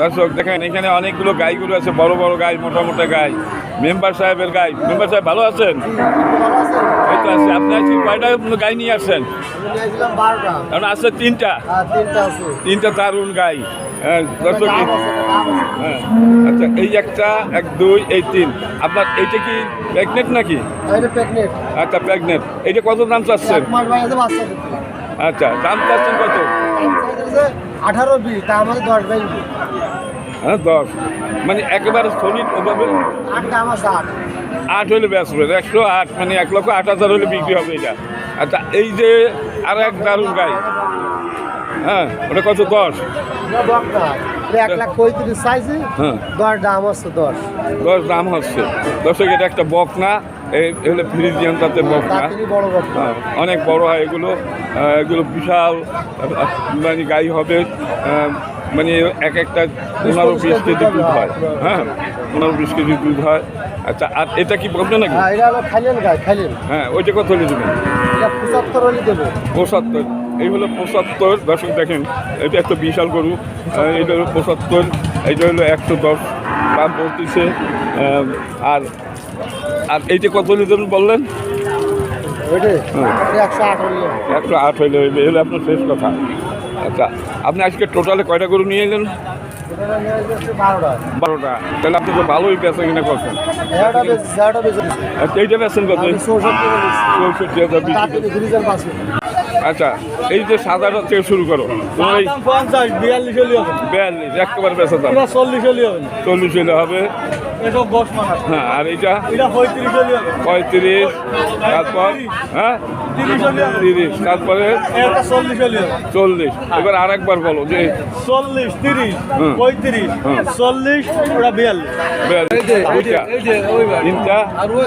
দর্শক দেখেন এখানে অনেকগুলো গাইগুলো আছে বড় বড় গাই মোটা মোটা গাই। মেম্বার সাহেবের গাই। মেম্বার সাহেব ভালো আছেন? এই তো আছে। আপনি আজকে কয়টা গাই নিয়ে আসছেন? কারণ আছে তিনটা। তিনটা দারুণ গাই। হ্যাঁ দর্শক। হ্যাঁ। আচ্ছা এই একটা এক দুই এই তিন। আপনার এইটা কি প্রেগনেন্ট নাকি? আচ্ছা প্রেগনেন্ট। এইটা কত দাম চাচ্ছেন? দিচ্ছে আচ্ছা দাম চাচ্ছেন কত? আঠারো বিশ তা আমাদের দশ বাইশ হ্যাঁ দশ। মানে একেবারে সলিড ওভাবে আটটা আমার আট আট হলে ব্যাস হবে একশো আট মানে এক লক্ষ আট হাজার হলে বিক্রি হবে এটা। আচ্ছা এই যে আর এক দারুণ গাই হ্যাঁ ওটা কত দশ? এক লাখ পঁয়ত্রিশ হ্যাঁ। দশ দাম হচ্ছে দশ। দশ দাম হচ্ছে। দর্শক এটা একটা বক না এই হলো ফ্রিজিয়ান তাতে বক না তাড়াতাড়ি বড় কথা হ্যাঁ, অনেক বড় হয় এগুলো। এগুলো বিশাল মানে গাই হবে মানে এক একটা পনেরো বিশ কেজি দুধ হয়। হ্যাঁ। পনেরো বিশ কেজি দুধ হয়। আচ্ছা আর এটা কি বলবে নাকি? হ্যাঁ এটা হ্যাঁ ওইটা কত হলে দেবেন? এটা পঁচাত্তর এই হলো পঁচাত্তর। দর্শক দেখেন এটা একটা বিশাল গরু। এটা হলো পঁচাত্তর। এইটা হলো একশো দশ দাম পড়তেছে। আর আর এইটা কত নিতেন বললেন? হ্যাঁ। একশো আট হইলে। হইলে আপনার শেষ কথা। আচ্ছা আপনি আজকে টোটালে কয়টা গরু নিয়ে এলেন? বারোটা। তাহলে আপনি তো ভালোই বেচা কিনা করছেন আচ্ছা এইটা কত? চৌষট্টি হাজার আচ্ছা এই যে থেকে শুরু করো। তোমার এই পঞ্চাশ বিয়াল্লিশ হলে হবে। বিয়াল্লিশ একেবারে বেচা দাম চল্লিশ হলে হবে। চল্লিশ হলে হবে। হ্যাঁ আর এইটা? পঁয়ত্রিশ তারপর? হ্যাঁ? তিরিশ তারপরে? চল্লিশ এবার আর একবার বলো যে চল্লিশ তিরিশ। হুম। পঁয়ত্রিশ চল্লিশ ওটা বিয়াল্লিশ। দুইটা তিনটা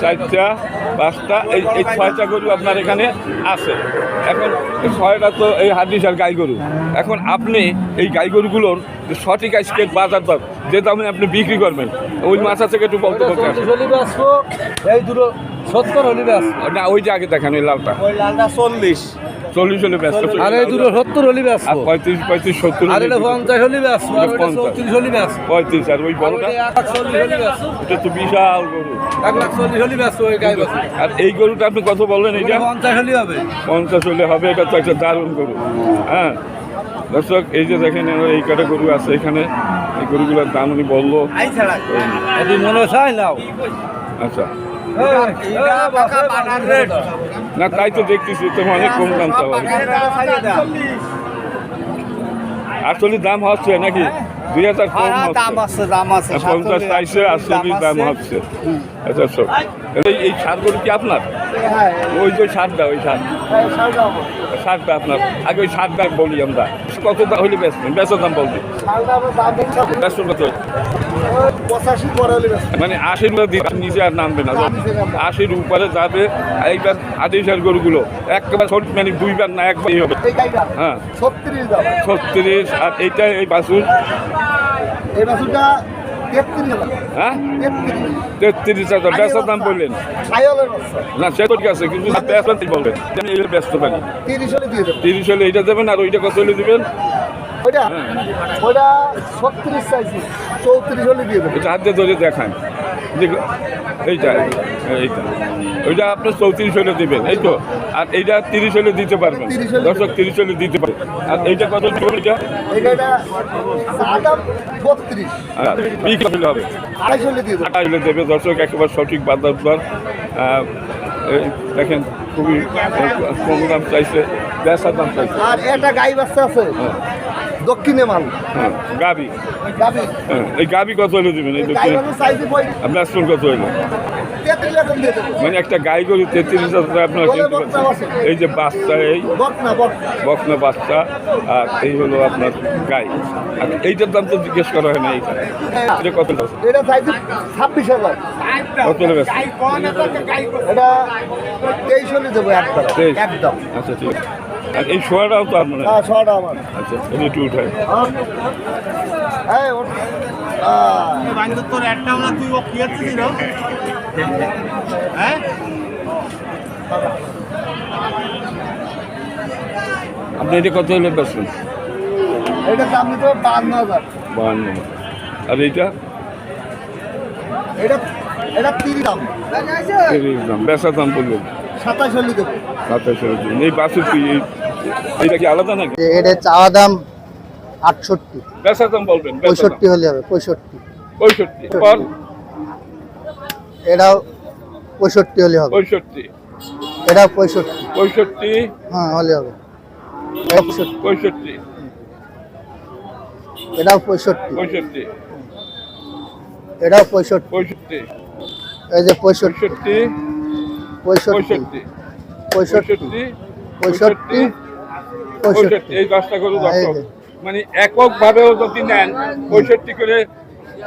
চারটা পাঁচটা এই এই ছয়টা গরু আপনার এখানে আছে। এখন ছয়টা তো এই হাদিসার গাই গরু। এখন আপনি এই গাই গরুগুলোর যে সঠিক আজকের বাজার দর যে দামে আপনি বিক্রি করবেন ওই মাথা থেকে একটু বলতে। এই দুটো সত্তর হলে না ওই যে আগে দেখান ওই লালটা। ওই লালটা চল্লিশ। চল্লিশ হলে ব্যস্ত। আর এই দুটো সত্তর হলে ব্যস্ত। আর পঁয়ত্রিশ পঁয়ত্রিশ সত্তর আর এটা পঞ্চাশ হলে ব্যস্ত এটা পঞ্চাশ। চৌত্রিশ হলে ব্যস্ত। পঁয়ত্রিশ আর ওই বড়টা? এটা তো বিশাল গরু। এক লাখ চল্লিশ হলে ব্যস্ত ওই গাই আর এই গরুটা আপনি কত বললেন এইটা? পঞ্চাশ হলে হবে। পঞ্চাশ হলে হবে এটা তো একটা দারুণ গরু। হ্যাঁ। দর্শক এই যে দেখেন এই কটা গরু আছে এখানে। এই গরুগুলোর দাম উনি বলল। মনে চাই নাও। আচ্ছা। না তাই তো দেখতেছি তোমার অনেক কম দাম তো আসলে দাম হচ্ছে নাকি? দুই হাজার কম দাম হচ্ছে। দাম পঞ্চাশ চাইছে আটচল্লিশ দাম হচ্ছে। আচ্ছা সব এই সারগুলো কি আপনার? হ্যাঁ ওই যে সারটা ওই সার। শালটা আপনার আগে ওই সারটা বলি আমরা। কত হলে বেচবেন? বেচার দাম বলবি। বেচবেন কত। মানে আশির মধ্যে নিচে আর নামবে না। আশির উপরে যাবে এইবার আদিসের গরুগুলো একবার মানে দুইবার না একবারই হবে। হ্যাঁ। ছত্রিশ আর এইটা এই বাসুর এই হাজার হ্যাঁ? তেত্রিশ তেত্রিশ হাজার বেচার দাম বললেন। সাইলের না সে ঠিক আছে কিন্তু বলবেন ব্যস্ত পারি তিরিশ হলে হলে এইটা দেবেন আর ওইটা কত হলে দিবেন? ওইটা হ্যাঁ। ওইটা ছত্রিশ চাইছি চৌত্রিশ হলে দিয়ে দেবো এটা হাত দিয়ে ধরে দেখান। দেখো এইটা এইটা। ওইটা আপনার চৌত্রিশ হলে দিবেন এই তো। আর এইটা তিরিশ হলে দিতে পারবেন। 30 দর্শক তিরিশ হলে দিতে পারবেন। আর এইটা কত এটা হবে? আড়াইশ হলে দেবো। দর্শক একেবারে সঠিক বাজার দর। দেখেন খুবই কম দাম চাইছে দাম চাইছে। আর একটা গাই বাচ্চা আছে। হ্যাঁ। দক্ষিণে মাল। গাবি। এই গাবি কত দেবেন? এই দক্ষিণে? আপনার স্টোর কত মানে একটা গাই গরু তেত্রিশ হাজার টাকা আপনারা কিনতে পারছেন এই যে বাচ্চা এই বকনা বাচ্চা আর এই হলো আপনার গাই। আর এইটার দাম তো জিজ্ঞেস করা হয় না এইটা। এটা কত এটা ছাব্বিশ হাজার। কত হলে এটা তেইশ হলে দেবো একদম। আচ্ছা ঠিক আছে। আর এই শোয়াটাও তো আপনার হ্যাঁ আমার। আচ্ছা এটা একটু হ্যাঁ হ্যাঁ? আপনি এটা কত হলে বেচবেন? এটার দাম দিতে হবে বান্ন হাজার। বাহান্ন আর এইটা? এটা এটা তিরিশ দাম। তিরিশ দাম। বেচার দাম বলবেন। সাতাশ হলে দেবো। সাতাশ এই বাসের কি এই এটা কি আলাদা নাকি এটা চাওয়া দাম আটষট্টি বেচা দাম বলবেন পঁয়ষট্টি হলে হবে পঁয়ষট্টি পঁয়ষট্টি এটাও পঁয়ষট্টি হলে হবে পঁয়ষট্টি এটা পঁয়ষট্টি পঁয়ষট্টি হ্যাঁ হলে হবে পঁয়ষট্টি এটাও পঁয়ষট্টি পঁয়ষট্টি এটাও পঁয়ষট্টি পঁয়ষট্টি এই যে পঁয়ষট্টি পঁয়ষট্টি পঁয়ষট্টি পঁয়ষট্টি পঁয়ষট্টি এই দশটা গরু হ্যাঁ, দর্শক মানে একক ভাবেও যদি নেন পঁয়ষট্টি করে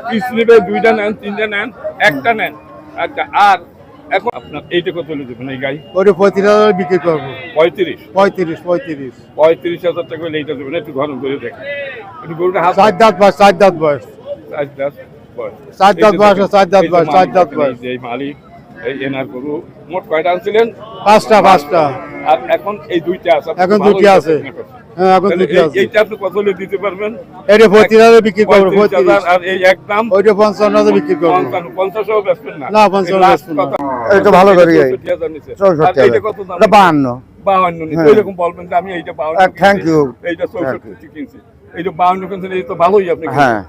পিস নেবে দুইটা নেন তিনটা নেন একটা নেন। আচ্ছা আর এখন আপনার এইটা কত হলে দেবেন এই গাই? ওটা পঁয়ত্রিশ হাজার বিক্রি করব। পঁয়ত্রিশ? পঁয়ত্রিশ পঁয়ত্রিশ। পঁয়ত্রিশ হাজার টাকা হলে এইটা দেবেন। একটু গরম করে দেখেন। একটু গরুটা হাত চার দাঁত বয়স চার দাঁত বয়স। চার দাঁত বয়স। চার দাঁত বয়স, চার দাঁত বয়স, চার দাঁত বয়স। এই মালিক। এই এনার গরু মোট কয়টা আনছিলেন? পাঁচটা পাঁচটা। আর এখন এই দুইটা আছে এখন দুটি আছে। হ্যাঁ এখন তাহলে আছে। এইটা আপনি কত হলে দিতে পারবেন? এটা পঁয়ত্রিশ হাজার বিক্রি করব পঁয়ত্রিশ পঁয়ত্রিশ। আর এই একদম ওইটা পঞ্চান্ন হাজার বিক্রি করব। পঞ্চান্ন বেচবেন না। না, পঞ্চান্ন এই না। এটা ভালো করি চৌষট্টি হাজার নিচে। চৌষট্টি আর এইটা হাজার। কত দাম? এটা বাহান্ন। বাহান্ন। ওইরকম বলবেন যে আমি এইটা বাহান্ন আহ, thank এইটা চৌষট্টি কিনছি। এইটা বাহান্ন কিনছেন এই তো ভালোই আপনি। হ্যাঁ।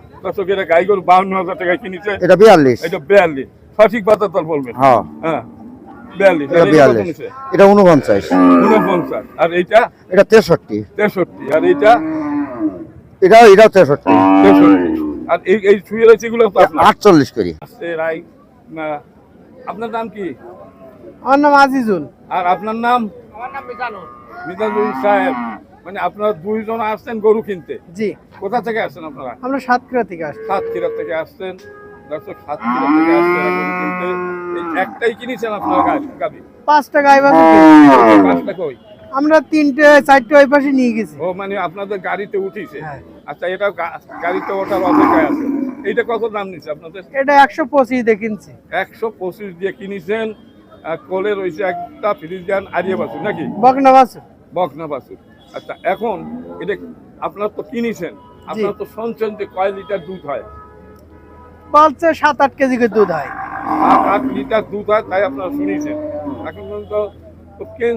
গাই গরু বাহান্ন হাজার টাকা কিনেছে। এটা বিয়াল্লিশ। এটা বিয়াল্লিশ। সঠিক বাজার দর বলবেন? হ্যাঁ। হ্যাঁ। বিয়াল্লিশ। এটা আর এইটা কত বিয়াল্লিশ এটা উনপঞ্চাশ। ঊনপঞ্চাশ আর এইটা? এটা তেষট্টি। তেষট্টি। আর এইটা? এটা এটাও তেষট্টি। তেষট্টি। আর এই এই শুয়ে রয়েছে এগুলো আপনার? আটচল্লিশ করি। রাই না আপনার নাম কি? আমার নাম আজিজুল। আর আপনার নাম? মিজানুল সাহেব। মানে আপনারা দুইজন আসছেন গরু কিনতে? জি। কোথা থেকে আসছেন আপনারা? আমরা সাতক্ষীরা থেকে আসছি। সাতক্ষীরা থেকে আসছেন। দর্শক সাতক্ষীরা থেকে আসছেন গরু কিনতে। এই একটাই কিনেছেন আপনারা গাবি? পাঁচটা গাই বাছুর পাঁচটা কই আমরা তিনটে চারটে ওই পাশে নিয়ে গেছি। ও মানে আপনাদের গাড়িতে উঠিছে? হ্যাঁ। আচ্ছা এটা গাড়িতে ওঠার অপেক্ষায় আছে। এইটা কত দাম নিচ্ছে আপনাদের? এটা একশো পঁচিশ দিয়ে কিনছি। একশো পঁচিশ দিয়ে কিনেছেন আর কোলে রয়েছে একটা ফ্রিজিয়ান আরিয়া বাছুর নাকি? বকনা বাছুর। বকনা বাছুর। আচ্ছা এখন এটা আপনার তো কিনেছেন। আপনার তো যে কয় লিটার দুধ হয়? বলছে সাত আট কেজি করে দুধ হয়। আট লিটার দুধ হয় তাই আপনারা শুনেছেন। এখন পর্যন্ত তো কে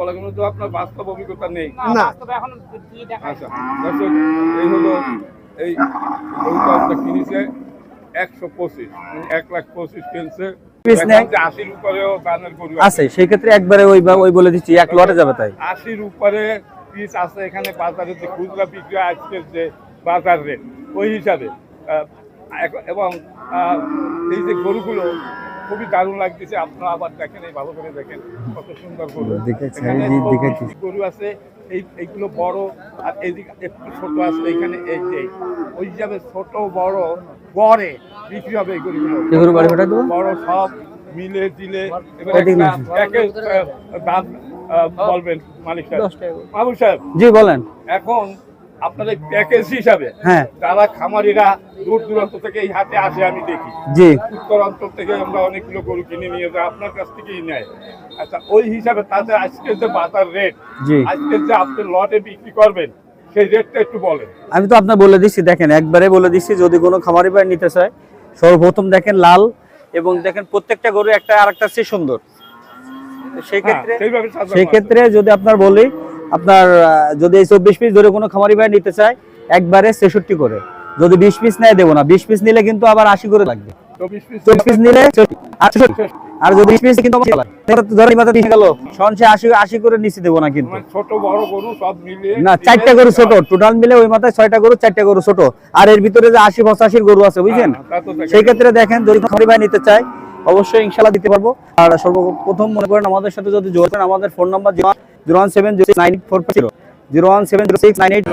বলে কিন্তু আপনার বাস্তব অভিজ্ঞতা নেই। না আচ্ছা দর্শক এই হলো এই গরুটা কিনেছে একশো পঁচিশ মানে এক লাখ পঁচিশ কিনছে। পিস নেয়। এখন যে আশির উপরেও দানের গরু আছে সেই ক্ষেত্রে একবারে ওই ওই বলে দিচ্ছি এক লটে যাবে তাই। আশির উপরে পিস আছে এখানে বাজারে যে খুচরা বিক্রি আজকের যে বাজার রেট ওই হিসাবে। এবং এই যে গরুগুলো খুবই দারুণ লাগতেছে। আপনারা আবার দেখেন এই ভালো করে দেখেন কত সুন্দর গরু। গরু আছে। এই এইগুলো বড় আর এইদিকে একটু ছোট আছে এখানে এই যে ওই হিসাবে ছোট বড় গড়ে বিক্রি হবে এই গরুগুলো। বাড়ি পাঠাই দেবো? বড় সব মিলে দিলে এবার দাম বলবেন মালিক সাহেব বাবু সাহেব জি বলেন। এখন আপনাদের প্যাকেজ হিসাবে হ্যাঁ। যারা খামারিরা দূর দূরান্ত থেকে এই হাটে আসে আমি দেখি। জি। উত্তর অঞ্চল থেকে আমরা অনেকগুলো গরু কিনে নিয়ে যাই আপনার কাছ থেকেই নেয়। আচ্ছা ওই হিসাবে তাতে আজকের যে বাজার রেট জি। আজকের যে আপনি লটে বিক্রি করবেন সেই রেটটা একটু বলেন। আমি তো আপনার বলে দিচ্ছি দেখেন একবারে বলে দিচ্ছি যদি কোনো খামারি ভাই নিতে চায় সর্বপ্রথম দেখেন লাল এবং দেখেন প্রত্যেকটা গরু একটা আর একটা চেয়ে সুন্দর। তো সেই হ্যাঁ, ক্ষেত্রে সেই ক্ষেত্রে যদি আপনার বলি আপনার যদি এই চব্বিশ পিস ধরে কোনো খামারি ভাই নিতে চায় একবারে ছেষট্টি করে। যদি বিশ পিস নেয় দেবো না। বিশ পিস নিলে কিন্তু আবার আশি করে লাগবে। চব্বিশ পিস নিলে আর যদি বিশ পিস কিন্তু আমার তাহলে তো ধরে মাথা দিয়ে গেল। সনসে আশি আশি করে নিচে দেবো না কিন্তু। মানে ছোট বড় গরু সব মিলিয়ে না চারটা গরু ছোট। টোটাল মিলে ওই মাথায় ছয়টা গরু চারটা গরু ছোট। আর এর ভিতরে যে আশি পঁচাশির গরু আছে বুঝছেন? হ্যাঁ, সেই ক্ষেত্রে দেখেন যদি খামারি ভাই নিতে চায় অবশ্যই ইনশাল্লাহ দিতে পারব। আর সর্বপ্রথম মনে করেন আমাদের সাথে যদি যোগাযোগ করেন, আমাদের phone number zero one seven zero nine four zero. Zero one seven zero six nine eight